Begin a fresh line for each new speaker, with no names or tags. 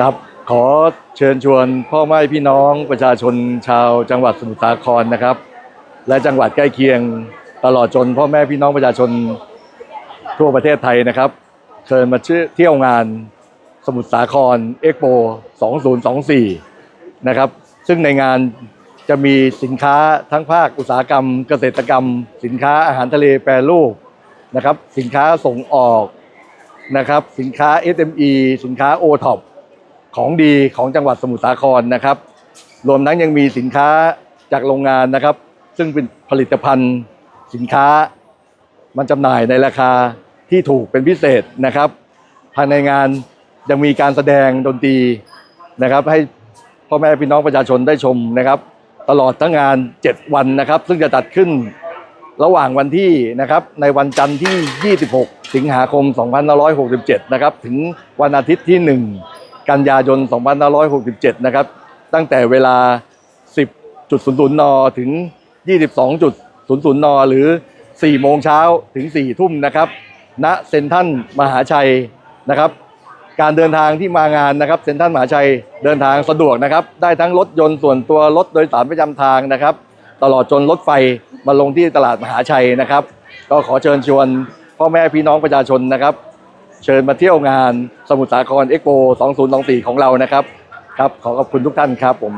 ครับขอเชิญชวนพ่อแม่พี่น้องประชาชนชาวจังหวัดสมุทรสาครนะครับ และจังหวัดใกล้เคียงตลอดจนพ่อแม่พี่น้องประชาชนทั่วประเทศไทยนะครับ เชิญมาเที่ยวงานสมุทรสาครเอ็กโป 2024 นะครับ ซึ่งในงานจะมีสินค้าทั้งภาคอุตสาหกรรม เกษตรกรรม สินค้าอาหารทะเลแปรรูปนะครับ สินค้าส่งออกนะครับ สินค้า SME สินค้า o t o p ของดีของจังหวัดสมุทรสาครนะครับ รวมทั้งยังมีสินค้าจากโรงงานนะครับ ซึ่งเป็นผลิตภัณฑ์สินค้ามันจำหน่ายในราคาที่ถูกเป็นพิเศษนะครับ ภายในงานยังมีการแสดงดนตรีนะครับ ให้พ่อแม่พี่น้องประชาชนได้ชมนะครับ ตลอดทั้งงาน 7 วันนะครับ ซึ่งจะจัดขึ้นระหว่างวันที่นะครับในวันจันทร์ที่ 26 สิงหาคม 2567 นะครับ ถึงวันอาทิตย์ที่ 1 กันยายน 2567 นะครับ ตั้งแต่เวลา 10.00 น ถึง 22.00 น หรือ 4 โมงเช้าถึง 4 ทุ่มนะครับ ณ เซ็นทรัลมหาชัยนะครับ การเดินทางที่มางานนะครับ เซ็นทรัลมหาชัยเดินทางสะดวกนะครับ ได้ทั้งรถยนต์ส่วนตัวรถโดยสารประจำทางนะครับ ตลอดจนรถไฟมาลงที่ตลาดมหาชัยนะครับ ก็ขอเชิญชวนพ่อแม่พี่น้องประชาชนนะครับ เชิญมาเที่ยวงานสมุทรสาครเอ็กโป2024 ของเรานะครับ ครับ ขอขอบคุณทุกท่านครับผม